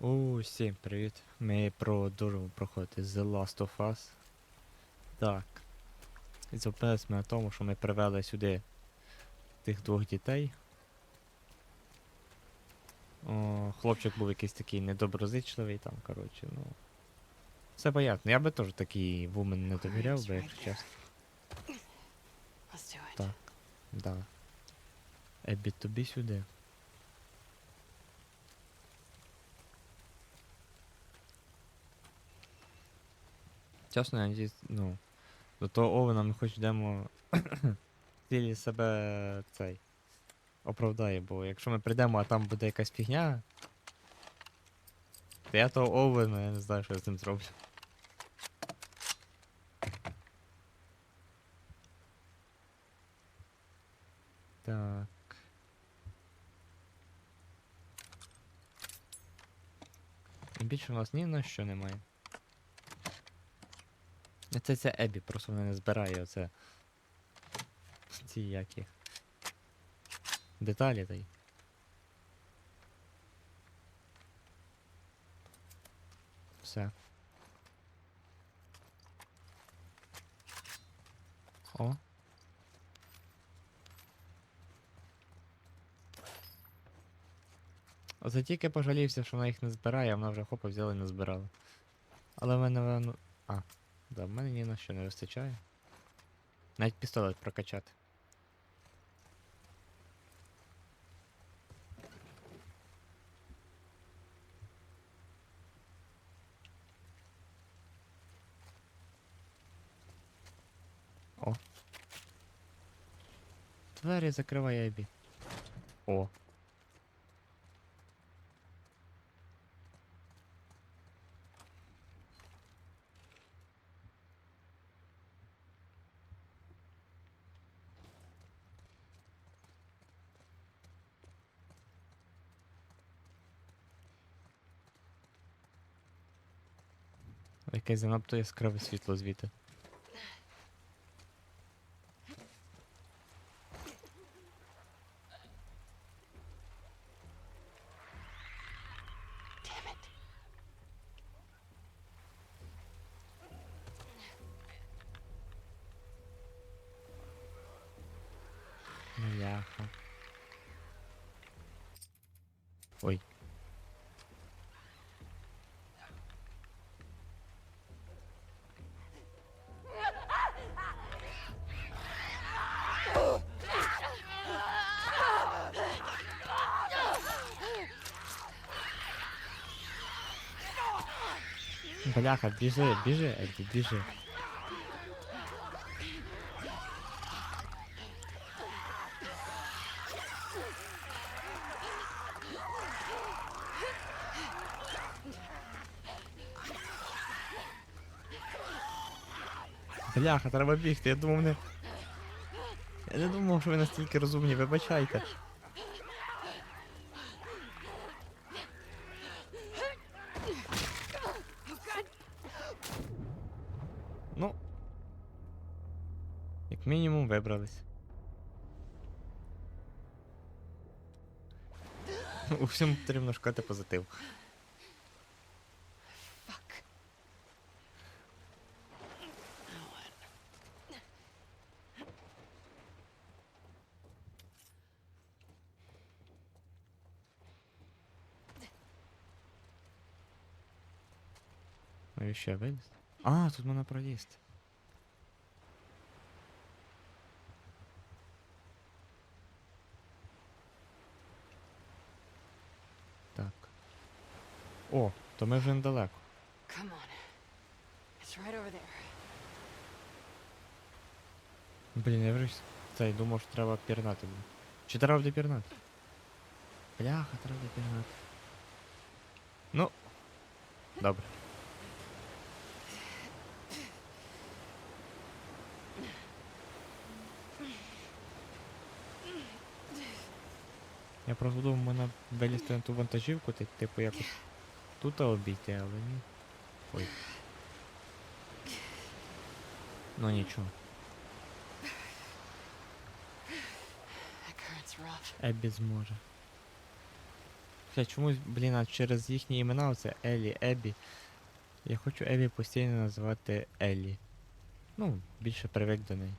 Усім привіт. Ми продовжуємо проходити The Last of Us. Так. І зупинились ми на тому, що ми привели сюди тих двох дітей. О, хлопчик був якийсь такий недоброзичливий там, коротше, ну. Все понятно. Я би теж такий вумен не довіряв би, якщо чесно. Так. Да. Ебі, тобі сюди. Чесно, я надіюсь, ну. До того Овена ми хоч йдемо цілі себе цей. Оправдає, бо якщо ми прийдемо, а там буде якась фігня. То я того Овена, я не знаю, що я з ним зроблю. Так. Більше у нас ні на що немає. А Це це Ебі, просто вона не збирає оце. Ці які. Деталі та й. Все. О. Оце тільки пожалівся, що вона їх не збирає, а вона вже хопа взяла і не збирала. Але в мене воно. А, да, в мене ні на що не вистачає. Навіть пістолет прокачати. О. Двері закривай Ебі. О. Яке занадто яскраве світло звідти. Damn it. Бляха. Ой. Бляха, біжи, біжи, Еді, біжи. Бляха, треба бігти, я думав не. Я не думав, що ви настільки розумні, вибачайте. Ну. Як мінімум вибрались. У всьому потрібно шукати позитив. І ще виліз. А, тут можна проїсти. О, то ми вже недалеко. Come on. It's right over there. Блін, я вже цей думав, що треба пірнати. було. Чи треба буде пірнати? Бляха, треба буде пірнати. Ну. Добре. Я просто думав, мене вилізти на ту вантажівку, ти, типу якось тут обійти, але ні. Ой. Ну нічого. Ебі зможе. Бля, чомусь, блін, а через їхні імена, оце Елі, Ебі. Я хочу Ебі постійно називати Елі. Ну, більше привик до неї.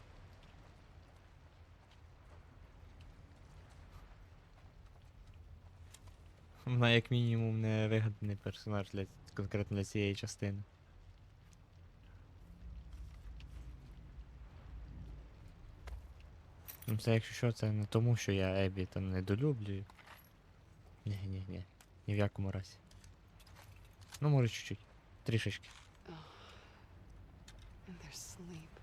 Вона як мінімум не вигаданий персонаж для конкретно для цієї частини. Ну це якщо що, це не тому, що я Ебі там недолюблюю. Ні, ні, ні. Ні в якому разі. Ну, може чуть-чуть. Трішечки. And their sleep.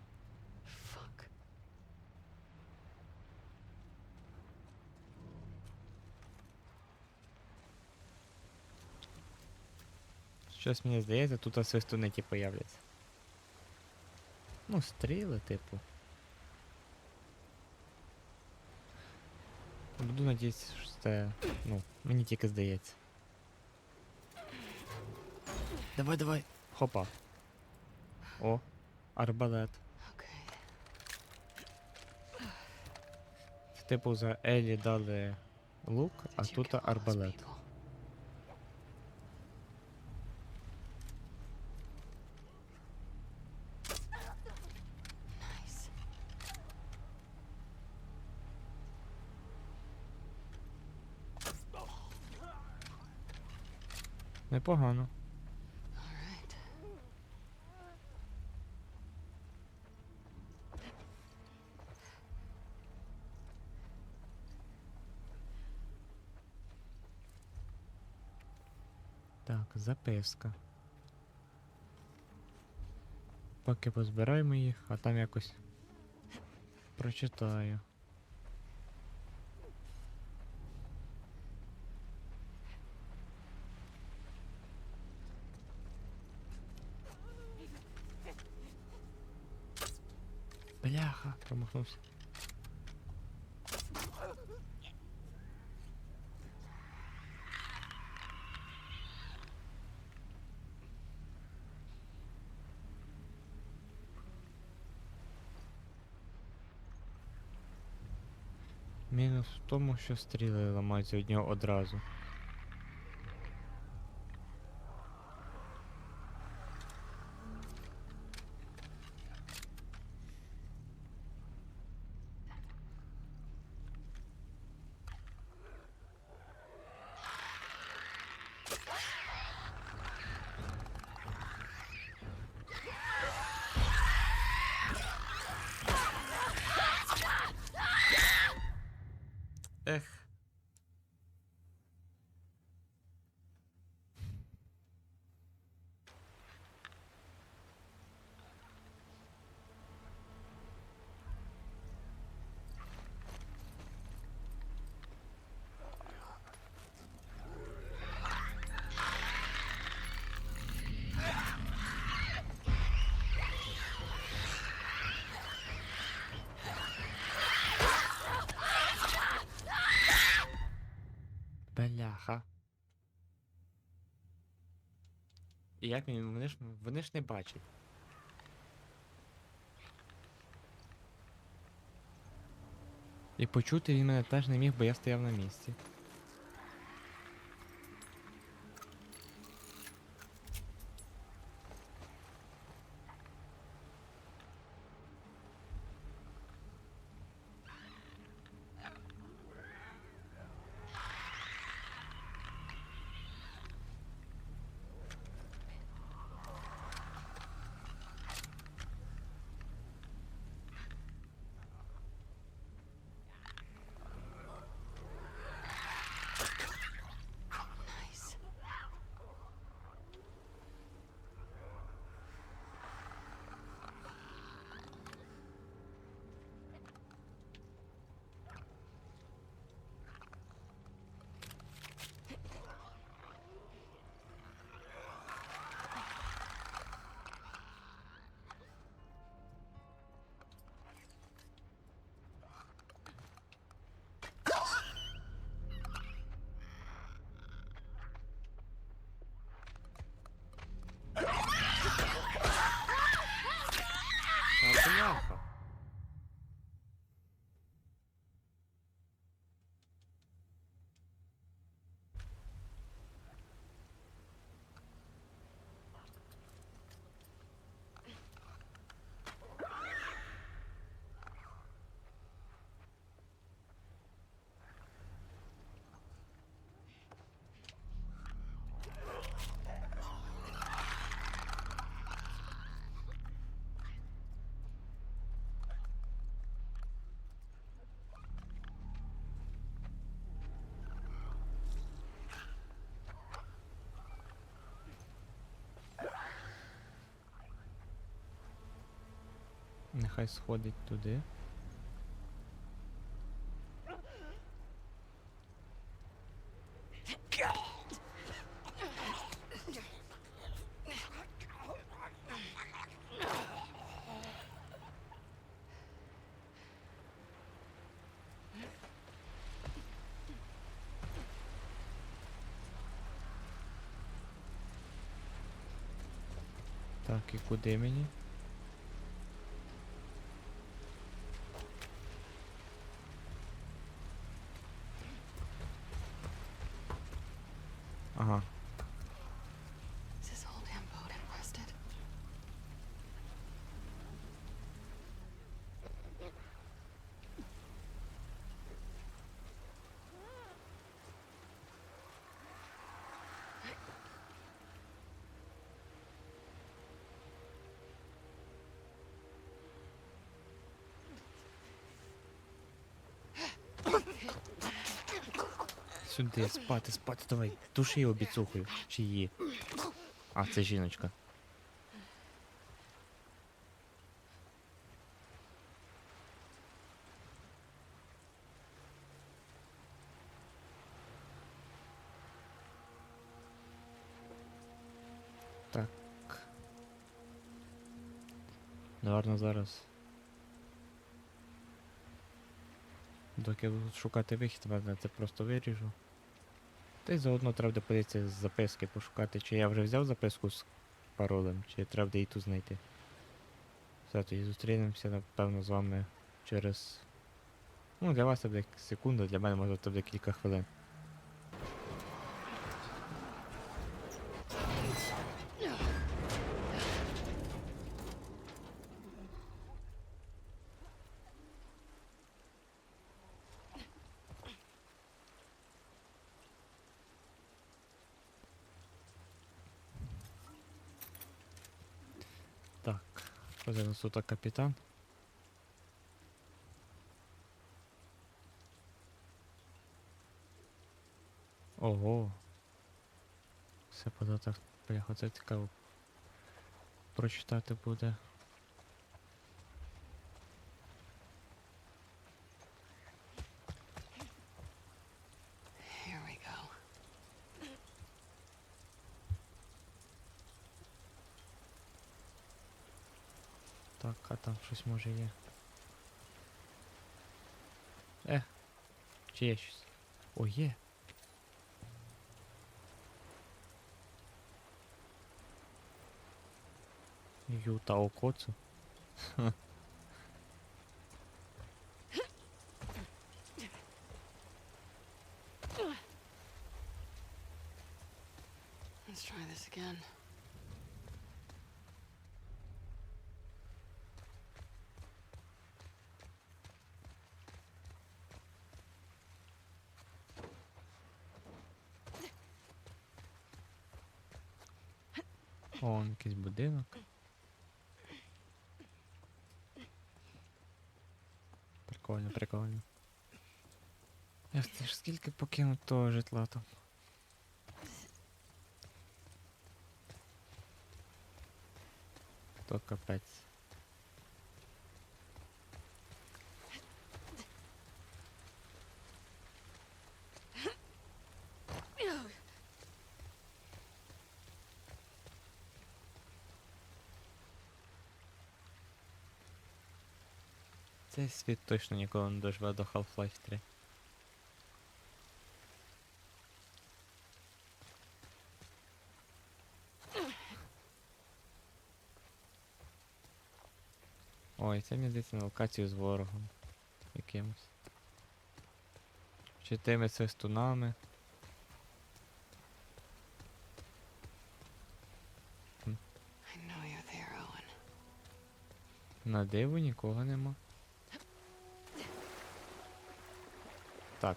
Щось мені здається, тут свистуни ті появляться. Ну, стріли, типу. Буду надіятися, що це. Ну, мені тільки здається. Давай, давай. Хопа. О, арбалет. Це, Типу за Елі дали лук, а тут арбалет. Непогано. Так, записка. Поки позбираємо їх, а там якось прочитаю. Бляха, промахнувся. Мінус в тому, що стріли ламаються від нього одразу. Ех. Бляха. І як він, вони ж, вони ж не бачать. І почути він мене теж не міг, бо я стояв на місці. Хай сходить туди. Так, і куди мені? Сюди, спати, спати, давай. Души його біцухою. Чи її. А, це жіночка. Так. Наверно, зараз. Доки я буду шукати вихід, мене це просто виріжу. Та й заодно треба подивитися з записки пошукати, чи я вже взяв записку з паролем, чи треба де і ту знайти. Все, тоді зустрінемося, напевно, з вами через. Ну, для вас це буде секунда, для мене може це буде кілька хвилин. Так, що за нас тут капітан? Ого. Все податок. Бляха, це цікаво. Прочитати буде. Here we go. Так, а там щось може є. Е, чи є щось? О, є. Юта Окоцу. Let's try this again. О, он якийсь будинок. Прикольно, прикольно. Ех, ти ж скільки покинув того житла там. То капець. Цей світ точно ніколи не доживе до Half-Life 3. Ой, це мені здається на локацію з ворогом. Якимось. Чи тими свистунами. There, На диву нікого нема. Так.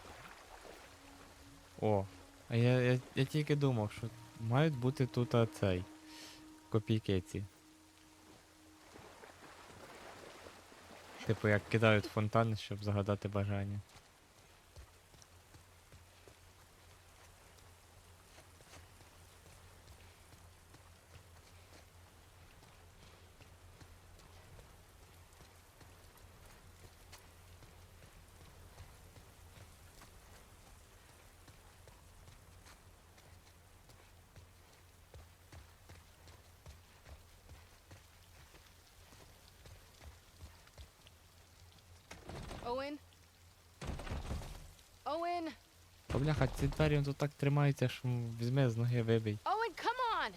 О, а я, я, я тільки думав, що мають бути тут а, цей. Копійки ці. Типу, як кидають фонтан, щоб загадати бажання. Owen! Та бляха, ці двері тут так тримаються, що візьми з ноги вибий. Owen, come on!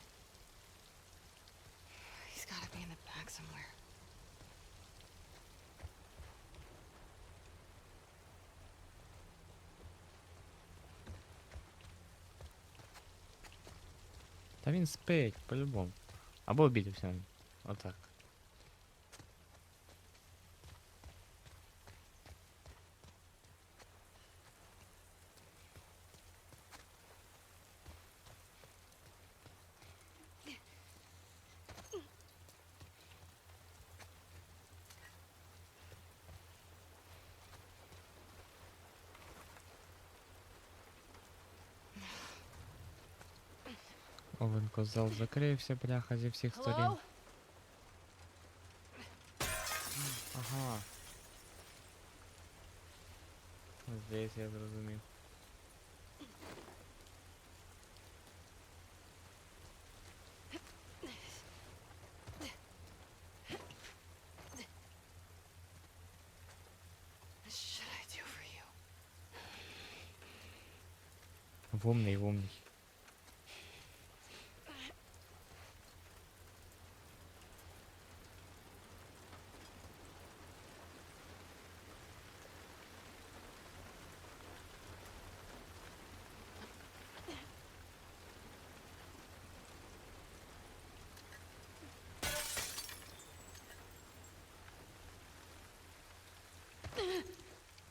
He's gotta be in the back somewhere. Та він спить, по-любому. Або обідався. Отак. Овен козел закрився, бляха, зі всіх сторін. Hello? Ага. Здається, я зрозумів. What should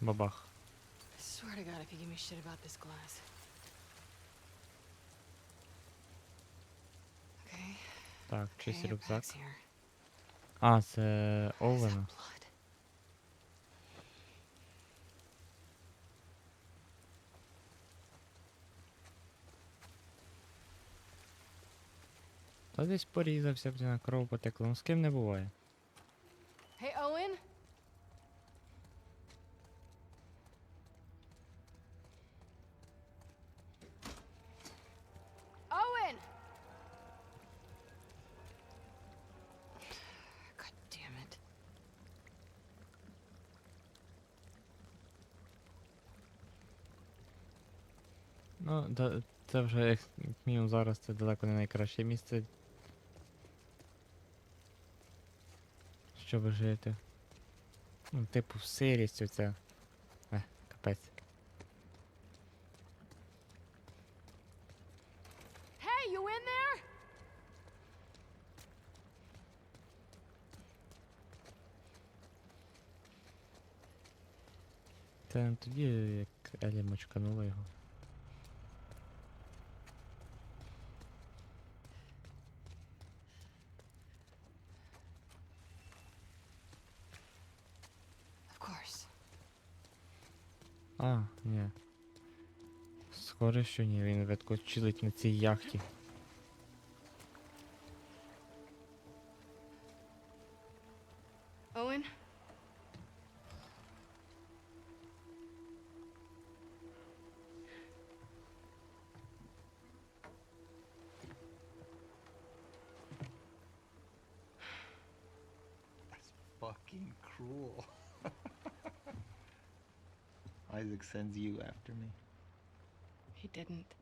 Бабах. Swear to God, if you give me shit about this glass. Okay. Так, Okay, чийсь your рюкзак. here. А, це What is that Овена. blood? Та десь порізався, блін, кров потекла. Ну з ким не буває. Да, це вже як мінімум зараз це далеко не найкраще місце. Щоб жити. Ну, типу, сирість оця. Е, капець. Hey, you in there? Це не тоді, як Елі мочканула його. Of course. А, ні. Скоро що ні, він відкочилить на цій яхті. Isaac sends you after me? He didn't.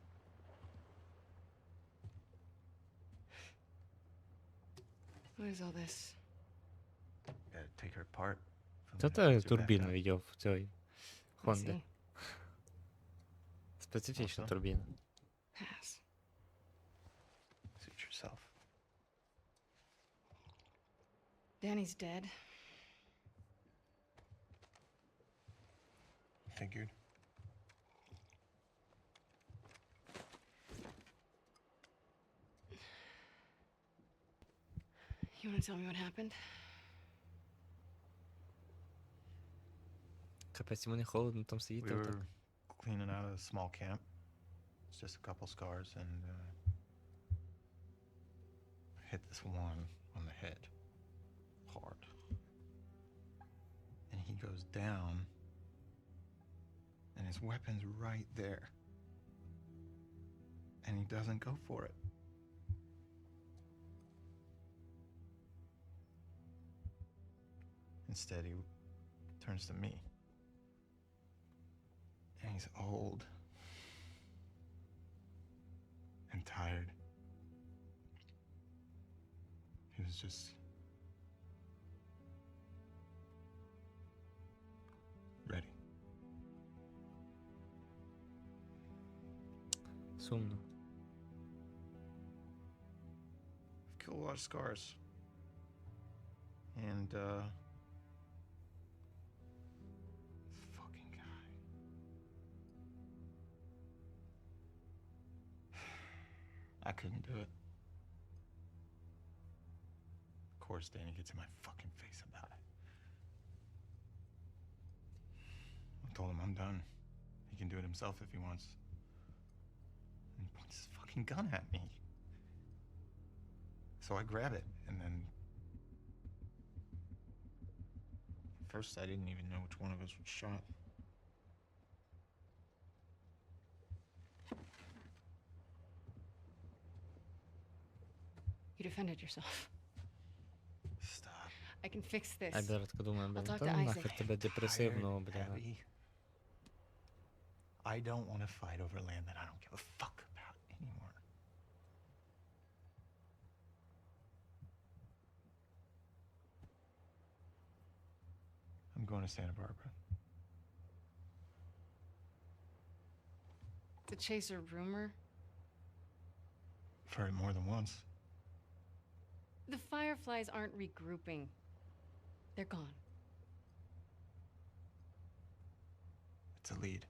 What is all this? Gotta take her apart. Co to jest turbina widział w tej Hondy? Specyficzna turbina. Pass. Suit yourself. Danny's dead. figured. You want to tell me what happened? We were cleaning out a small camp. It's just a couple scars and uh, hit this one on the head hard. And he goes down and his weapon's right there. And he doesn't go for it. Instead, he turns to me. And he's old and tired. He was just Сумно. I've killed a lot of scars. And, uh. This fucking guy. I couldn't do it. Of course, Danny gets in my fucking face about it. I told him I'm done. He can do it himself if he wants. And he points his fucking gun at me. So I grab it, and then. First, I didn't even know which one of us was shot. You defended yourself. Stop. I can fix this. А я така думаю, блін, talk та to ну Isaac. нахер тебе депресивного, блін. Abby. I don't want to fight over land that I don't give a fuck I'm going to Santa Barbara. To chase a rumor. I've heard it more than once. The Fireflies aren't regrouping. They're gone. It's a lead.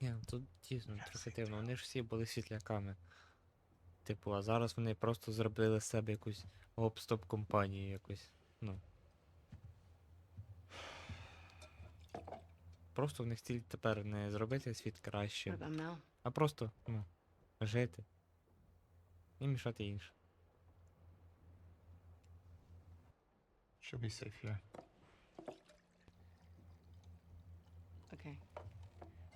Ні, ну тут дійсно трохи дивно. Вони ж всі були світляками. Типу, а зараз вони просто зробили з себе якусь гоп-стоп компанію якусь. Ну. Просто в них ціль тепер не зробити світ Mel? а просто, ну, жити. І мішати іншим. She'll be safe here. Okay.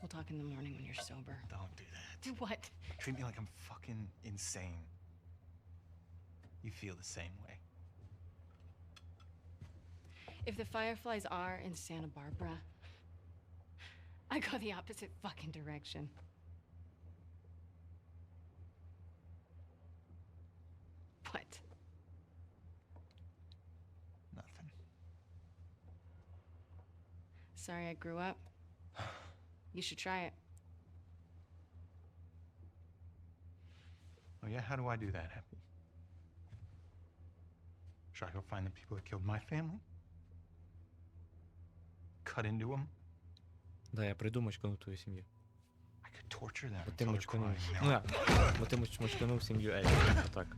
We'll talk in the morning when you're sober. Don't do that. Do what? Treat me like I'm fucking insane. You feel the same way. If the Fireflies are in Santa Barbara, I go the opposite fucking direction. What? Nothing. Sorry I grew up. You should try it. Oh yeah, how do I do that, Happy? Should I go find the people that killed my family? Cut into them? Да, я придумав чканув твою сім'ю. Them Бо ти мочканув. Ну, я, бо ти мочканув сім'ю Елі. Отак.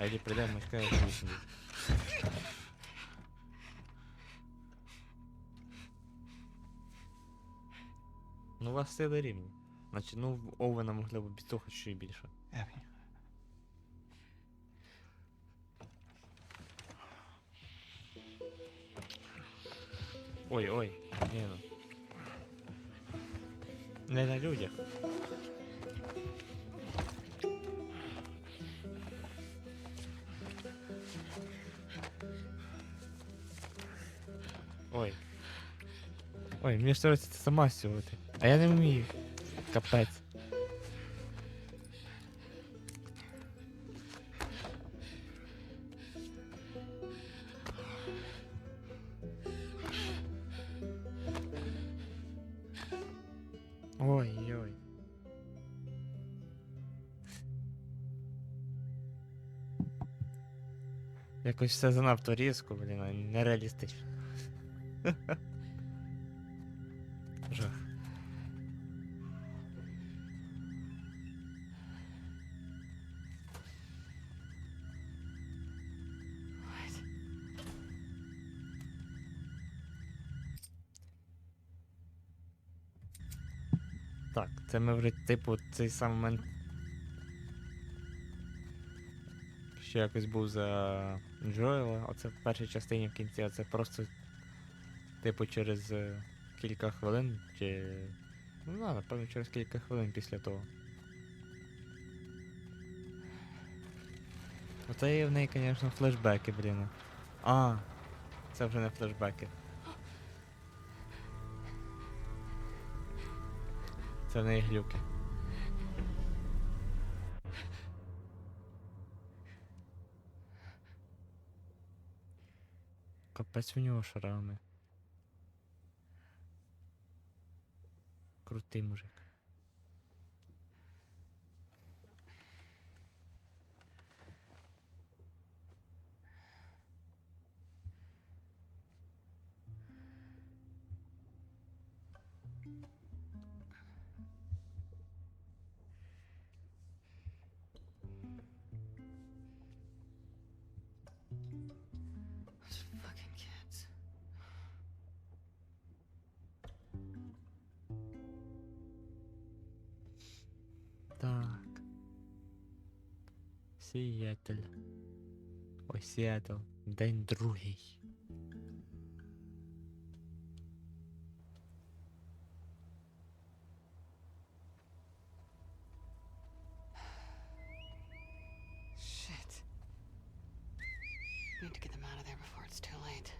Елі прийде, мочкає твою сім'ю. Ну, у вас сили рівні. Значить, ну, в Овена могли б того ще й більше. Abby. Ой, ой, ні ну. Не на людях. Ой. Ой, мені ж треба це сама сьогодні. А я не вмію. Капець. Якось все занадто різко, блін, нереалістично. Жах. Так, це ми вже, типу, цей самий момент. Ще якось був за Джоела, оце в першій частині в кінці, а це просто, типу, через е, кілька хвилин, чи. Ну, да, напевно, через кілька хвилин після того. Оце є в неї, звісно, флешбеки, блін. А, це вже не флешбеки. Це не глюки. Капець у нього шрами. Крутий мужик. Seattle. Or Seattle. Then Druhi. Shit. Need to get them out of there before it's too late.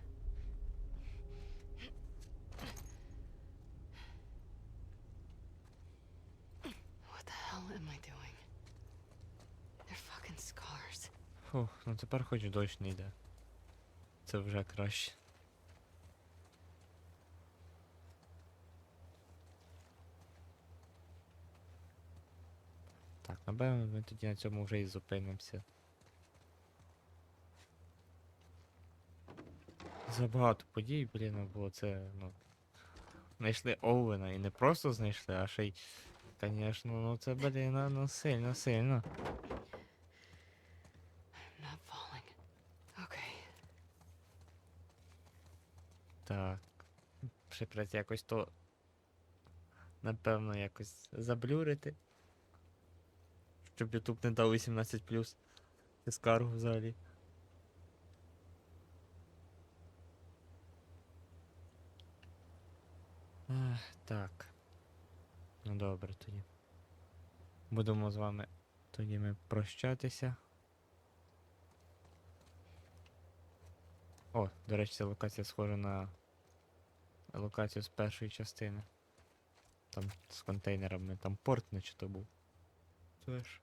Фух, ну тепер хоч дощ не йде. Це вже краще. Так, напевно, ми тоді на цьому вже і зупинимося. Забагато подій, блін, було це, ну. Знайшли Оуена і не просто знайшли, а ще й. Звісно, ну це, блін, ну, ну сильно, сильно. I'm not falling. Okay. Так. Ще якось то. Напевно, якось заблюрити. Щоб YouTube не дав 18 Це скаргу взагалі. Ех, так. Ну добре тоді. Будемо з вами тоді ми прощатися. О, до речі, ця локація схожа на локацію з першої частини. Там з контейнерами, там порт наче то був. Теж.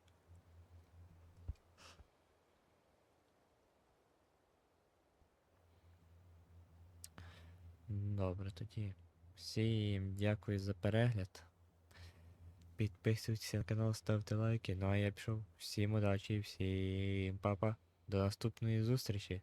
Добре, тоді. Всім дякую за перегляд. Підписуйтесь на канал, ставте лайки. Ну а я пішов. Всім удачі, всім па-па. До наступної зустрічі.